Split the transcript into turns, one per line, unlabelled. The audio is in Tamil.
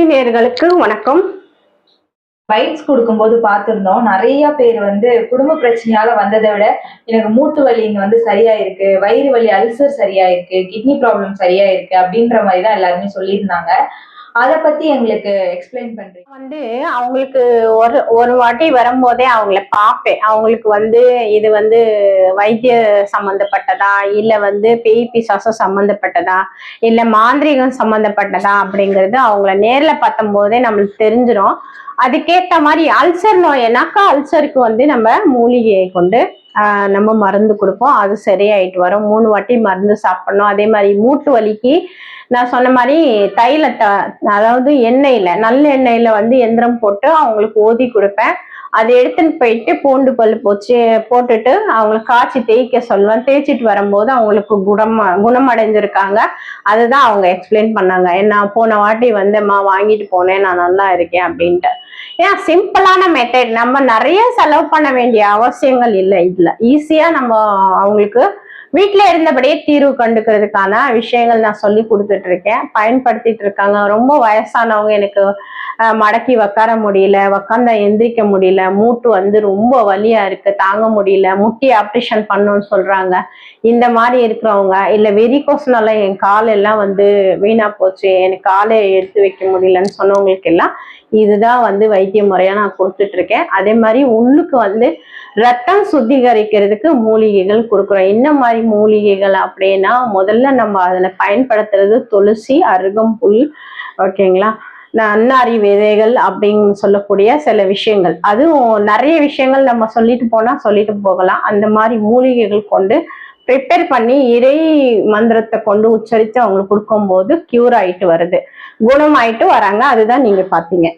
சக்தி நேர்களுக்கு வணக்கம்.
பைட்ஸ் கொடுக்கும்போது பார்த்திருந்தோம். நிறைய பேர் வந்து குடும்ப பிரச்சனையால வந்ததை விட எனக்கு மூட்டு வலி இங்க வந்து சரியா இருக்கு வயிறு வலி அல்சர் சரியா இருக்கு கிட்னி ப்ராப்ளம் சரியா இருக்கு அப்படின்ற மாதிரி தான் எல்லாருமே சொல்லியிருந்தாங்க. அத பத்தி எங்களுக்கு எக்ஸ்பிளைன் பண்றீங்க.
வந்து அவங்களுக்கு ஒரு ஒரு வாட்டி வரும்போதே அவங்கள பார்ப்பேன். அவங்களுக்கு வந்து இது வந்து வைத்திய சம்மந்தப்பட்டதா இல்ல வந்து பேய் பிசாசம் சம்மந்தப்பட்டதா இல்ல மாந்திரீகம் சம்மந்தப்பட்டதா அப்படிங்கிறது அவங்கள நேர்ல பார்த்தும் போதே நம்மளுக்கு தெரிஞ்சிடும் அதுக்கேத்த மாதிரி அல்சர் நோய்னாக்கா அல்சருக்கு வந்து நம்ம மூலிகையை கொண்டு நம்ம மருந்து கொடுப்போம். அது சரியாயிட்டு வரும். மூணு வாட்டி மருந்து சாப்பிடணும். அதே மாதிரி மூட்டு வலிக்கு நான் சொன்ன மாதிரி தைலத்தை அதாவது எண்ணெயில நல்ல எண்ணெயில வந்து எந்திரம் போட்டு அவங்களுக்கு ஊதி கொடுப்பேன். அதை எடுத்துன்னு போயிட்டு பூண்டு பல் போச்சு போட்டுட்டு அவங்களுக்கு காய்ச்சி தேய்க்க சொல்லுவேன். தேய்ச்சிட்டு வரும்போது அவங்களுக்கு குணம் குணமடைஞ்சிருக்காங்க. அதுதான் அவங்க எக்ஸ்பிளைன் பண்ணாங்க. என்ன போன வாட்டி வந்தேம்மா வாங்கிட்டு போனேன் நான் நல்லா இருக்கேன் அப்படின்ட்டு. ஏன்னா சிம்பிளான மெத்தட் நம்ம நிறைய செலவு பண்ண வேண்டிய அவசியங்கள் இல்லை இதுல. ஈஸியா நம்ம அவங்களுக்கு வீட்டில இருந்தபடியே தீர்வு கண்டுக்கிறதுக்கான விஷயங்கள் நான் சொல்லி கொடுத்துட்டு இருக்கேன். பயன்படுத்திட்டு இருக்காங்க. ரொம்ப வயசானவங்க எனக்கு மடக்கி உக்கார முடியல உக்காந்தா எந்திரிக்க முடியல மூட்டு வந்து ரொம்ப வலியா இருக்கு தாங்க முடியல முட்டி ஆப்ரேஷன் பண்ணணும்னு சொல்றாங்க. இந்த மாதிரி இருக்கிறவங்க இல்ல வெறிகோஸ்னால என் கால் எல்லாம் வந்து வீணா போச்சு எனக்கு காலை எடுத்து வைக்க முடியலன்னு சொன்னவங்களுக்கு எல்லாம் இதுதான் வந்து வைத்திய முறையா நான் கொடுத்துட்டு இருக்கேன் அதே மாதிரி உள்ளுக்கு வந்து ரத்தம் சுத்திகரிக்கிறதுக்கு மூலிகைகள் கொடுக்குறோம். என்ன மாதிரி மூலிகைகள் அப்படின்னா முதல்ல நம்ம அதில் பயன்படுத்துறது துளசி அருகம்புல் ஓகேங்களா? அன்னாரி விதைகள் அப்படின்னு சொல்லக்கூடிய சில விஷயங்கள். அதுவும் நிறைய விஷயங்கள் நம்ம சொல்லிட்டு போனா சொல்லிட்டு போகலாம். அந்த மாதிரி மூலிகைகள் கொண்டு ப்ரிப்பேர் பண்ணி இறை மந்திரத்தை கொண்டு உச்சரித்து அவங்களுக்கு கொடுக்கும்போது கியூர் ஆயிட்டு வருது. குணம் ஆயிட்டு வராங்க. அதுதான் நீங்க பாத்தீங்க